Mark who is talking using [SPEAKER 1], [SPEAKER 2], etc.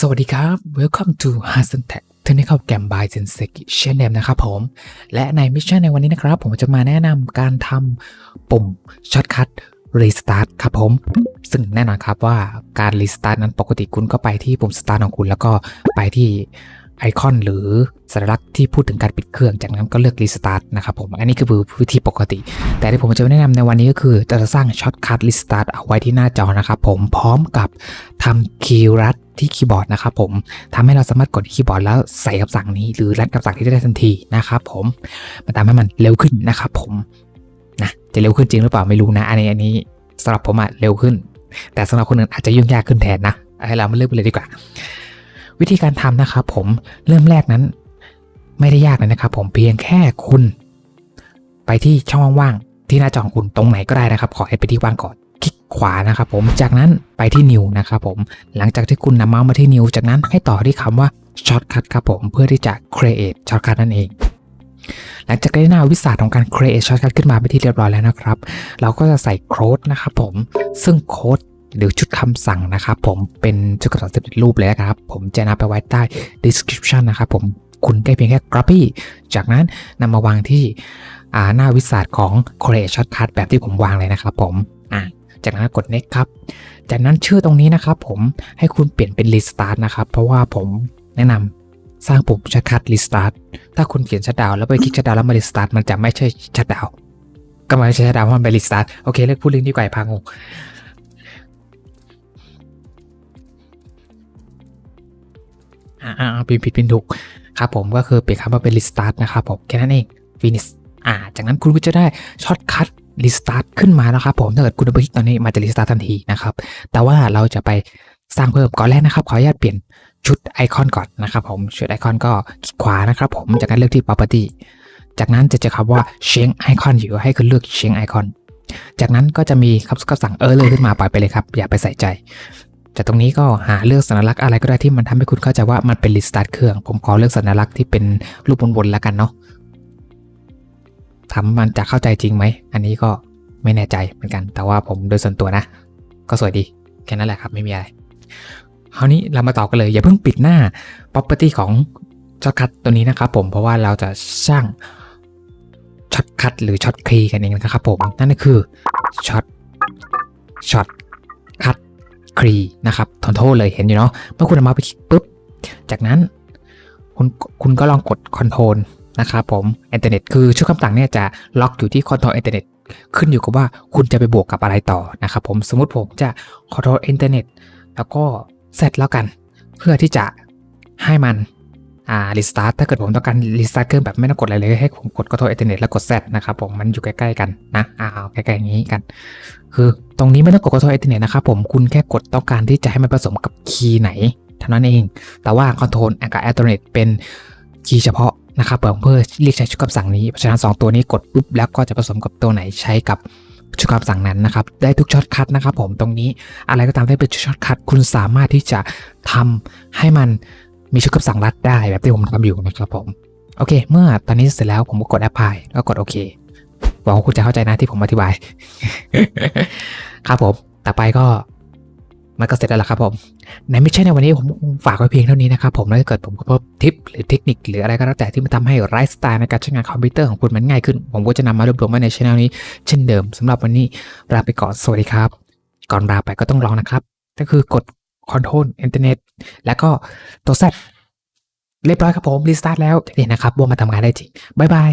[SPEAKER 1] สวัสดีครับ Welcome to h a s a n Tech Technical Gam by Sensei Channel นะครับผม และในมิชชั่นในวันนี้นะครับ ผมจะมาแนะนำการทำปุ่มช็อตคัท Restart ครับผม ซึ่งแน่นอนครับว่าการ Restart นั้นปกติคุณก็ไปที่ปุ่ม Start ของคุณแล้วก็ไปที่ไอคอนหรือสัญลักษณ์ที่พูดถึงการปิดเครื่อง จากนั้นก็เลือก Restart นะครับผม อันนี้คือวิธีปกติ แต่ที่ผมจะแนะนำในวันนี้ก็คือจะสร้างช็อตคัท Restart เอาไว้ที่หน้าจอนะครับผมพร้อมกับทำคีย์รัด ที่คีย์บอร์ดนะครับผมทำให้เราสามารถกดที่คีย์บอร์ดแล้วใส่คำสั่งนี้ หรือรัดคำสั่งที่ได้ทันทีนะครับผมมันทำให้มันเร็วขึ้นนะครับผมนะจะเร็วขึ้นจริงหรือเปล่าไม่รู้นะ อันนี้อันนี้สำหรับผมอะเร็วขึ้น แต่สำหรับคนอื่นอาจจะยุ่งยากขึ้นแทนนะให้เรามาเริ่มกันเลยดีกว่า วิธีการทำนะครับผมเริ่มแรกนั้น ไม่ได้ยากเลยนะครับ ผมเพียงแค่คุณ ไปที่ช่องว่างๆที่หน้าจอของคุณตรงไหนก็ได้นะครับ ขอให้ไปที่ว่างก่อน ขวานะครับผมจากนั้นไปที่ New นะครับผมหลังจากที่คุณนำเมาส์มาที่ New จากนั้นให้ต่อที่คำว่า Shortcut ครับผมเพื่อที่จะ create shortcut นั่นเองหลังจากได้หน้าวิสัยของการ create shortcut ขึ้นมาไปที่เรียบร้อยแล้วนะครับ เราก็จะใส่โค้ดนะครับผม ซึ่งโค้ดหรือชุดคำสั่งนะครับผม เป็นชุดกระดาษสำเร็จรูปเลยนะครับ ผมจะนำไปไว้ใต้ description นะครับผม คุณได้เพียงแค่ copy จากนั้นนำมาวางที่หน้าวิสัยของ create shortcut แบบที่ผมวางเลยนะครับผม จากนั้นกด next ครับ จากนั้นชื่อตรงนี้นะครับผมให้คุณเปลี่ยนเป็น restart นะครับ เพราะว่าผมแนะนำสร้างปุ่ม shortcut restart ถ้าคุณเขียน shutdown แล้วไปคลิก shutdown แล้วมา restart มันจะไม่ใช่ shutdown ก็ไม่ใช่ shutdown เพราะมันเป็น restart โอเคเลิกพูดเรื่องนี้ก่พังงอ่าอ่าพิมพ์ผิดพิมพ์ถูกครับผมก็คือเปลี่ยนคำว่าเป็น restart นะครับผมแค่นั้นเอง finish อ่า จากนั้นคุณก็จะได้ช็อตคัท รีสตาร์ทขึ้นมาแล้วครับผมถ้าเกิดคุณเอาไปคลิกตอนนี้มันจะรีสตาร์ททันทีนะครับแต่ว่าเราจะไปสร้างเพิ่มก่อนแรกนะครับขออนุญาตเปลี่ยนชุดไอคอนก่อนนะครับผมชุดไอคอนก็คลิกขวานะครับผมจากนั้นเลือกที่ property จากนั้นจะเจอคำว่า change icon อยู่ให้คุณเลือก change icon จากนั้นก็จะมีคำสั่งเออเลยขึ้นมาปล่อยไปเลยครับ อย่าไปใส่ใจ จากตรงนี้ก็หาเลือกสัญลักษณ์อะไรก็ได้ที่มันทำให้คุณเข้าใจว่ามันเป็นรีสตาร์ทเครื่อง ผมขอเลือกสัญลักษณ์ที่เป็นรูปวนๆแล้วกันเนาะ ทำมันจะเข้าใจจริงไหม อันนี้ก็ไม่แน่ใจเหมือนกัน แต่ว่าผมโดยส่วนตัวนะ ก็สวยดี แค่นั้นแหละครับ ไม่มีอะไรคราวนี้เรามาต่อกันเลย อย่าเพิ่งปิดหน้า property ของช็อตคัทตัวนี้นะครับผม เพราะว่าเราจะสร้างช็อตคัทหรือช็อตคีกันเองนะครับผม นั่นก็คือช็อตช็อตคัทครีนะครับทนโทษเลยเห็นอยู่เนาะ เมื่อคุณเอามาไปคลิกปุ๊บ จากนั้น คุณคุณก็ลองกดคอนโทรล นะครับผมอินเทอร์เน็ตคือชุดคำสั่งเนี่ยจะล็อกอยู่ที่คอนโทรลอินเทอร์เน็ตขึ้นอยู่กับว่าคุณจะไปบวกกับอะไรต่อนะครับผมสมมติผมจะคอนโทรลอินเทอร์เน็ตแล้วก็เซตแล้วกัน เพื่อที่จะให้มันอ่ารีสตาร์ทถ้าเกิดผมต้องการรีสตาร์ทเครื่องแบบไม่ต้องกดอะไรเลยให้ผมกดคอนโทรลอินเทอร์เน็ตแล้วกดเซตนะครับผมมันอยู่ใกล้ๆกันนะอ่าใกล้ๆอย่างนี้กัน คือตรงนี้ไม่ต้องกดคอนโทรลอินเทอร์เน็ตนะครับผมคุณแค่กดต้องการที่จะให้มันผสมกับคีย์ไหนเท่านั้นเอง แต่ว่าคอนโทรลกับอินเทอร์เน็ตเป็นคีย์เฉพาะ นะครับเพื่อเรียกใช้ชุดคำสั่งนี้เพราะฉะนั้น 2 ตัวนี้กดปุ๊บแล้วก็จะผสมกับตัวไหนใช้กับชุดคำสั่งนั้นนะครับ ได้ทุกช็อตคัทนะครับผมตรงนี้อะไรก็ตามที่เป็นช็อตคัทคุณสามารถที่จะทำให้มันมีชุดคำสั่งรัดได้แบบที่ผมทำอยู่นะครับผมโอเค เมื่อตอนนี้เสร็จแล้วผมก็กดแอปพลายแล้วกดโอเคหวังว่าคุณจะเข้าใจนะที่ผมอธิบาย ครับผม ต่อไปก็ มันก็เสร็จแล้วล่ะครับผมในไม่ใช่ในวันนี้ผมฝากไว้เพียงเท่านี้นะครับผมแล้วถ้าเกิดผมพบทิปหรือเทคนิคหรืออะไรก็แล้วแต่ที่มันทำให้ไลฟ์สไตล์ในการใช้งานคอมพิวเตอร์ของคุณมันง่ายขึ้น ผมก็จะนำมารวบรวมไว้ในช่องนี้ เช่นเดิมสำหรับวันนี้ลาไปก่อนสวัสดีครับ ก่อนลาไปก็ต้องลองนะครับ ก็คือกด Control Internet แล้วก็ตัว Z เรียบร้อยครับผมรีสตาร์ทแล้วเห็นนะครับว่ามาทำงานได้จริงบ๊ายบาย